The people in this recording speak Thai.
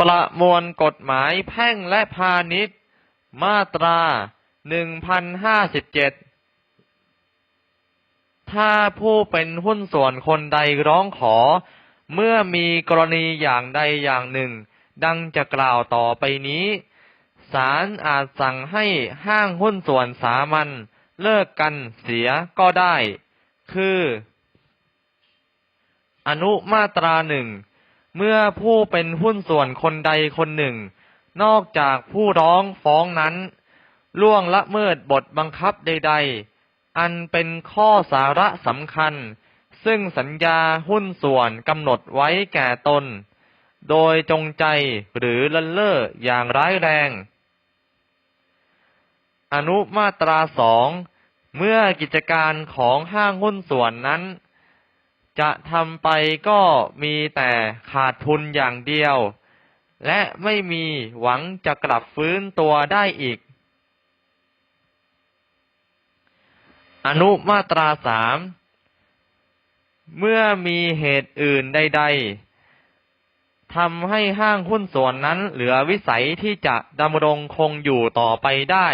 ประมวลกฎหมายแพ่งและพาณิชย์ มาตรา1057ถ้าผู้เป็นหุ้นส่วนคนใดร้องขอ เมื่อมีกรณีอย่างใดอย่างหนึ่ง ดังจะกล่าวต่อไปนี้ศาลอาจสั่งให้ห้างหุ้นส่วนสามัญเลิกกันเสียก็ได้ คือ อนุมาตราหนึ่ง เมื่อผู้เป็นหุ้นส่วนคนใดคนหนึ่ง นอกจากผู้ร้องฟ้องนั้น ล่วงละเมิดบทบังคับใด ๆ อันเป็นข้อสาระสำคัญ ซึ่งสัญญาหุ้นส่วนกำหนดไว้แก่ตน โดยจงใจหรือเลินเล่ออย่างร้ายแรง อนุมาตราสองเมื่อกิจการของห้างหุ้นส่วนนั้น จะทำไปก็มีแต่ขาดทุนอย่างเดียว และไม่มีหวังจะกลับฟื้นตัวได้อีก อนุมาตราสามเมื่อมีเหตุอื่นใด ๆทำให้ห้างหุ้นส่วนนั้นเหลือวิสัยที่จะดำรงคงอยู่ต่อไปได้